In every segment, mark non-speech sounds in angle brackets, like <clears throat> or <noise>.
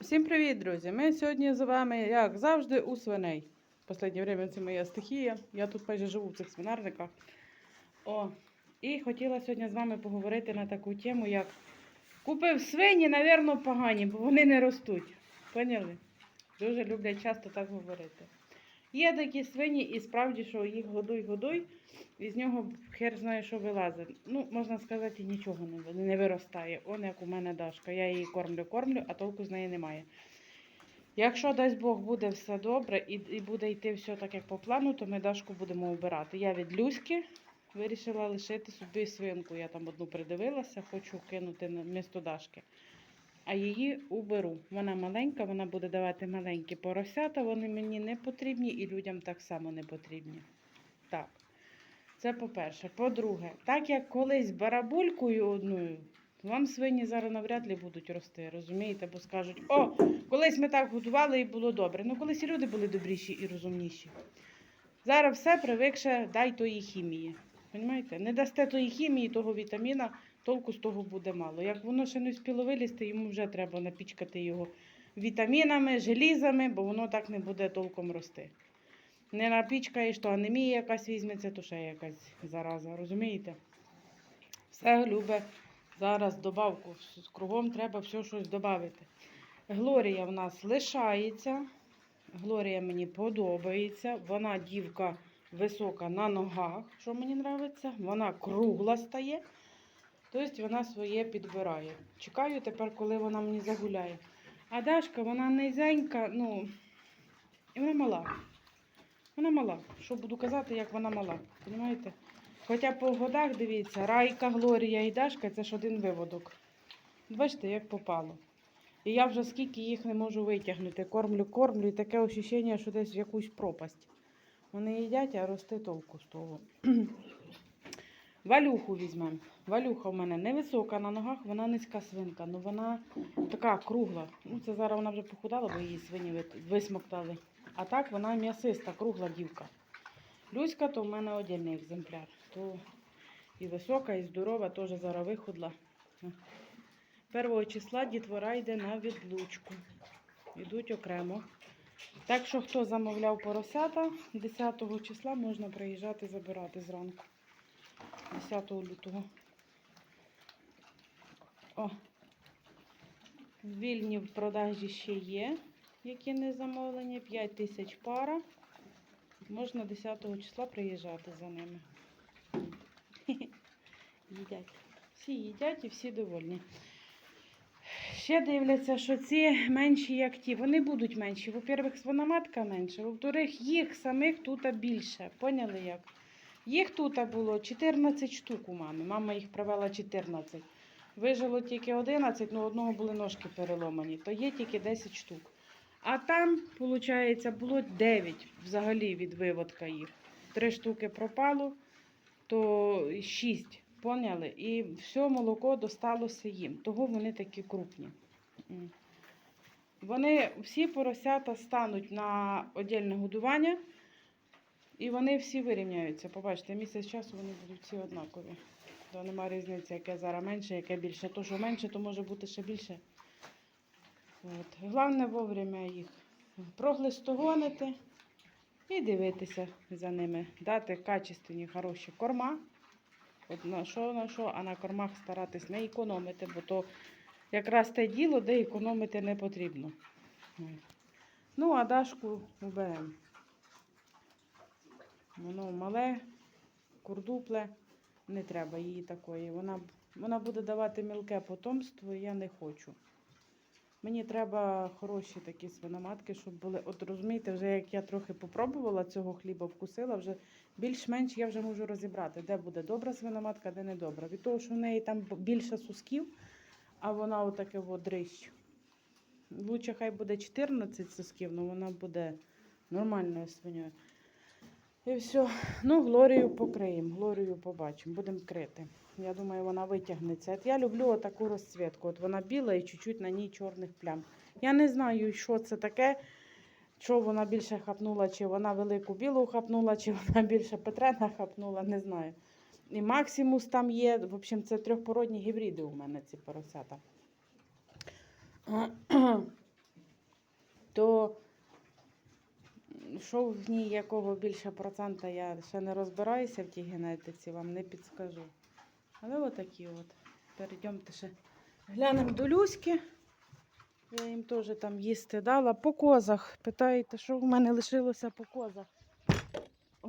Всім привіт, друзі! Ми сьогодні з вами, як завжди, у свиней. В Останнє время це моя стихія. Я тут майже живу в цих свинарниках. О, і хотіла сьогодні з вами поговорити на таку тему, як купив свині, напевно, погані, бо вони не ростуть. Поняли? Дуже люблять часто так говорити. Є такі свині, і справді, що їх годуй, годуй, і з нього хер знає, що вилазить. Ну, можна сказати, нічого не, не виростає. Он як у мене Дашка. Я її кормлю, кормлю, а толку з неї немає. Якщо дасть Бог буде все добре і, і буде йти все так, як по плану, то ми Дашку будемо обирати. Я від Люськи вирішила лишити собі свинку. Я там одну придивилася, хочу кинути на місто Дашки. А її уберу. Вона маленька, вона буде давати маленькі поросята. Вони мені не потрібні і людям так само не потрібні. Так. Це по-перше. По-друге, так як колись барабулькою одною, вам свині зараз навряд ли будуть рости, розумієте? Бо скажуть, о, колись ми так годували і було добре. Ну, колись і люди були добріші і розумніші. Зараз все привикше, дай тої хімії. Понімаєте? Не дасте тої хімії, того вітаміна, толку з того буде мало. Як воно ще не встигло вилізти, йому вже треба напічкати його вітамінами, желізами, бо воно так не буде толком рости. Не напічкаєш, то анемія якась візьметься, то ще якась зараза, розумієте? Все любе зараз добавку. Кругом треба все щось додати. Глорія в нас лишається. Глорія мені подобається. Вона дівка висока на ногах, що мені подобається. Вона кругла стає. Тобто вона своє підбирає. Чекаю тепер, коли вона мені загуляє. А Дашка, вона низенька, ну, і вона мала. Вона мала. Що буду казати, як вона мала. Понімаєте? Хоча по годах, дивіться, Райка, Глорія і Дашка це ж один виводок. Бачите, як попало. І я вже скільки їх не можу витягнути. Кормлю, кормлю, і таке ощущення, що десь в якусь пропасть. Вони їдять, а рости толку з того. Валюху візьмемо. Валюха в мене невисока на ногах, вона низька свинка, ну вона така кругла. Ну, це зараз вона вже похудала, бо її свині висмоктали. А так вона м'ясиста, кругла дівка. Люська то в мене отдільний екземпляр. То і висока, і здорова, теж зараз вихудла. Першого числа дітвора йде на відлучку. Йдуть окремо. Так що, хто замовляв поросята, 10 числа можна приїжджати забирати зранку. 10 лютого. О, вільні в продажі ще є, які не замовлені. 5 тисяч пара. Можна 10 числа приїжджати за ними. <laughs> Їдять. Всі їдять і всі довольні. Ще дивляться, що ці менші, як ті. Вони будуть менші. Во-первых, свиноматка менша. Во-вторых, їх самих тут більше. Поняли як? Їх тут було 14 штук у мами. Мама їх привела 14. Вижило тільки 11, ну одного були ножки переломані, то є тільки 10 штук. А там, виходить, було 9 взагалі від виводка їх. Три штуки пропало, то 6. Поняли? І все молоко досталося їм. Того вони такі крупні. Вони всі поросята стануть на віддільне годування, і вони всі вирівняються. Побачите, місяць часу вони будуть всі однакові. То немає різниці, яке зараз менше, яке більше. То, що менше, то може бути ще більше. От. Головне вовремя їх проглистогонити і дивитися за ними. Дати качественні, хороші корма. От на що на що, а на кормах старатись не економити, бо то якраз те діло, де економити не потрібно. Ну, а дашку уберемо. Воно мале, курдупле, не треба її такої. Вона, вона буде давати мілке потомство, я не хочу. Мені треба хороші такі свиноматки, щоб були. От розумієте, вже як я трохи попробувала цього хліба, вкусила, вже більш-менш я вже можу розібрати, де буде добра свиноматка, де не добра. Від того, що в неї там більше сусків, а вона отаке от. Лучше хай буде 14 сосків, але вона буде нормальною свиньою. І все. Ну, Глорію покриємо, Глорію побачимо, будемо крити. Я думаю, вона витягнеться. От я люблю таку розцвітку. От вона біла і чуть-чуть на ній чорних плям. Я не знаю, що це таке, що вона більше хапнула, чи вона велику білу хапнула, чи вона більше Петрена хапнула, не знаю. І Максимус там є. В общем, це трьохпородні гібриди у мене ці поросята. <clears throat> то що в ній якого більше процента, я ще не розбираюся в тій генетиці, вам не підскажу. Але отакі от. Перейдемте ще. Глянемо до Люськи. Я їм теж там їсти дала. По козах. Питаєте, що в мене лишилося по козах. О,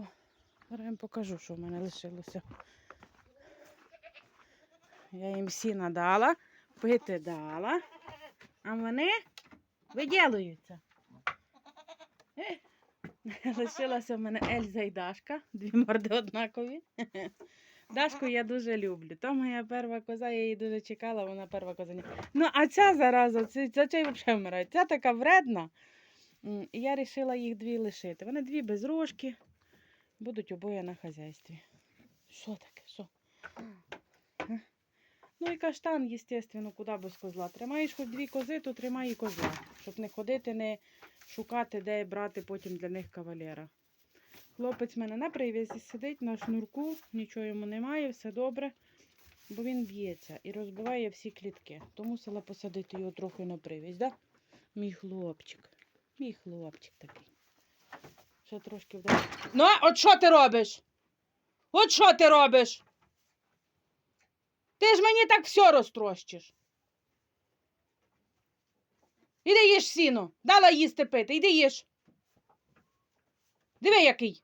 зараз вам покажу, що в мене лишилося. Я їм сіна дала, пити дала, а вони виділуються. <laughs> Лишилася в мене Ельза і Дашка, дві морди однакові. <laughs> Дашку я дуже люблю. То моя перша коза, я її дуже чекала, вона перша коза. Ну, а ця зараза, ця, ця, ця взагалі вмирає. Ця така вредна. І я вирішила їх дві лишити. Вони дві без рожки, будуть обоє на хазяйстві. Що таке? Що? Ну і каштан, звісно, куди без козла. Тримаєш хоч дві кози, то тримай і козла, щоб не ходити, не шукати, де брати потім для них кавалера. Хлопець в мене на привязі сидить на шнурку, нічого йому немає, все добре, бо він б'ється і розбиває всі клітки. То мусила посадити його трохи на привязь, да? Мій хлопчик. Мій хлопчик такий. Ще трошки вдає. Ну, от що ти робиш? От що ти робиш? Ти ж мені так все розтрощиш. Іди їж сіно. Дала їсти пити. Іди їж. Диви, який.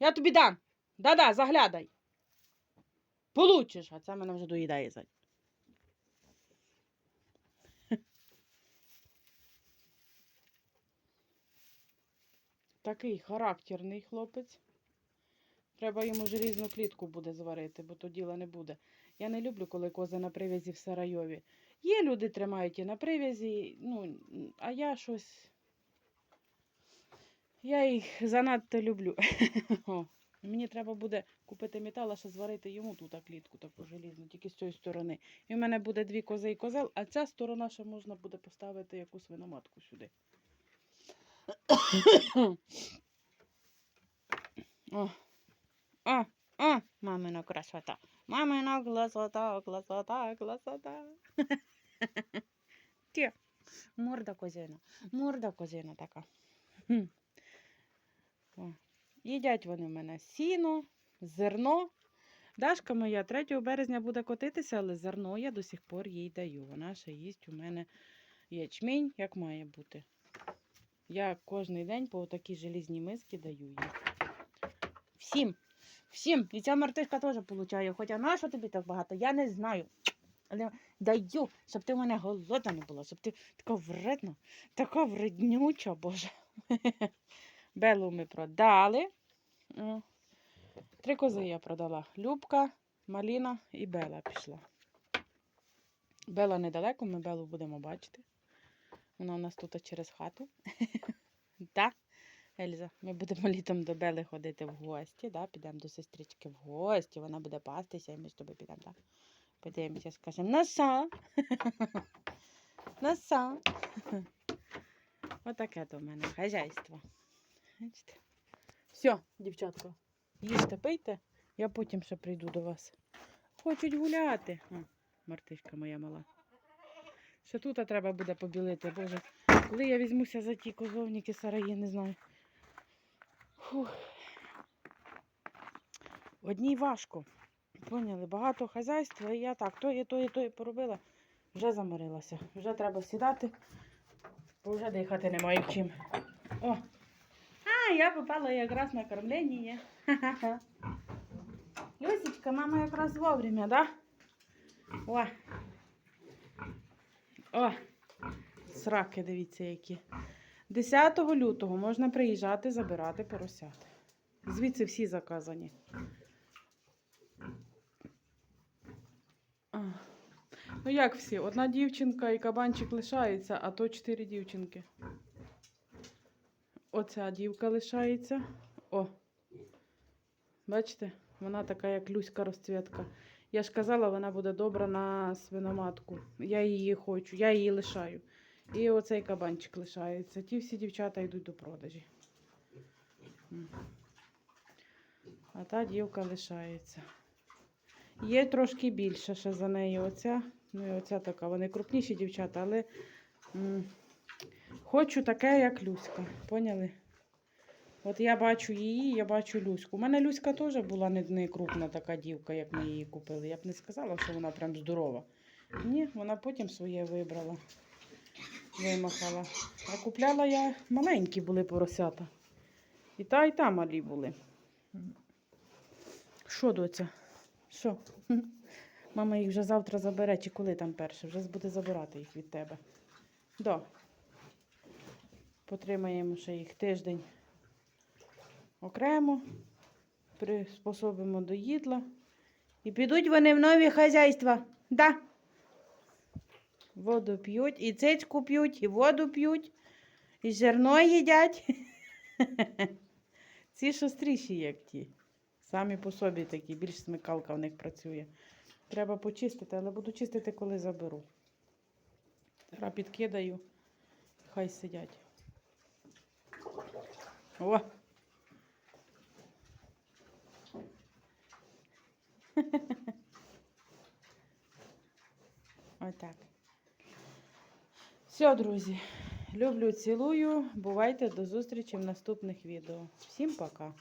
Я тобі дам. Да-да, заглядай. Получиш, а це мене вже доїдає зай. Такий характерний хлопець. Треба йому желізну клітку буде зварити, бо то діла не буде. Я не люблю, коли кози на привязі в Сарайові. Є люди тримають і на привязі, ну, а я щось. Я їх занадто люблю. <laughs> Мені треба буде купити метал, а ще зварити йому тут клітку таку желізну, тільки з цієї сторони. І в мене буде дві кози і козел, а ця сторона ще можна буде поставити якусь свиноматку сюди. <coughs> О, о, о, мамина красота. Мамина красота, красота, красота. Ті, морда козина, морда козина така. Їдять вони в мене сіно, зерно. Дашка моя 3 березня буде котитися, але зерно я до сих пор їй даю. Вона ще їсть у мене ячмінь, як має бути. Я кожен день по такій желізній миски даю їй. Всім. Всім. І ця мартишка теж получає. Хоча на що тобі так багато, я не знаю. Але даю, щоб ти в мене голодна не була, щоб ти така вредна, така вреднюча, боже. <laughs> Белу ми продали. Три кози я продала. Любка, Маліна і Бела пішла. Бела недалеко, ми Белу будемо бачити. Вона у нас тут через хату. <laughs> Так, Ельза, ми будемо <laughs> літом до Бели ходити в гості, да? підемо до сестрички в гості, вона буде пастися, і ми з тобою підемо, так? Подивимося, скажемо, на що? <laughs> На що? <laughs> Отаке то в мене хазяйство. Все, дівчатко, їжте, пийте, я потім ще прийду до вас. Хочуть гуляти. О, Мартишка моя мала. Ще тут треба буде побілити, боже. Коли я візьмуся за ті козовники сараї, не знаю. Одній важко. Поняли, багато хазяйства, і я так, то і то, і то і поробила. Вже заморилася. Вже треба сідати, бо вже дихати немає чим. О! А, я попала якраз на кормлення. <laughs> Люсечка, мама якраз вовремя, да? О! О! Сраки, дивіться, які. 10 лютого можна приїжджати забирати поросят. Звідси всі заказані. Ну як всі? Одна дівчинка і кабанчик лишається, а то чотири дівчинки. Оця дівка лишається. О. Бачите? Вона така, як Люська розцвітка. Я ж казала, вона буде добра на свиноматку. Я її хочу, я її лишаю. І оцей кабанчик лишається. Ті всі дівчата йдуть до продажі. А та дівка лишається. Є трошки більше ще за нею. Оця. Ну і оця така. Вони крупніші дівчата, але хочу таке, як Люська. Поняли? От я бачу її, я бачу Люську. У мене Люська теж була не, не крупна така дівка, як ми її купили. Я б не сказала, що вона прям здорова. Ні, вона потім своє вибрала, вимахала. А купляла я маленькі були поросята. І та, і та малі були. Що, доця? Що? <laughs> Мама їх вже завтра забере, чи коли там перше? Вже буде забирати їх від тебе. Да. Потримаємо ще їх тиждень окремо, приспособимо до їдла. І підуть вони в нові хазяйства. Да. Воду п'ють, і цицьку п'ють, і воду п'ють, і зерно їдять. <laughs> Ці шустріші, як ті. Самі по собі такі, більш смикалка в них працює. Треба почистити, але буду чистити, коли заберу. Зараз підкидаю, хай сидять. О! <laughs> Отак. Все, друзі. Люблю, цілую. Бувайте до зустрічі в наступних відео. Всім пока!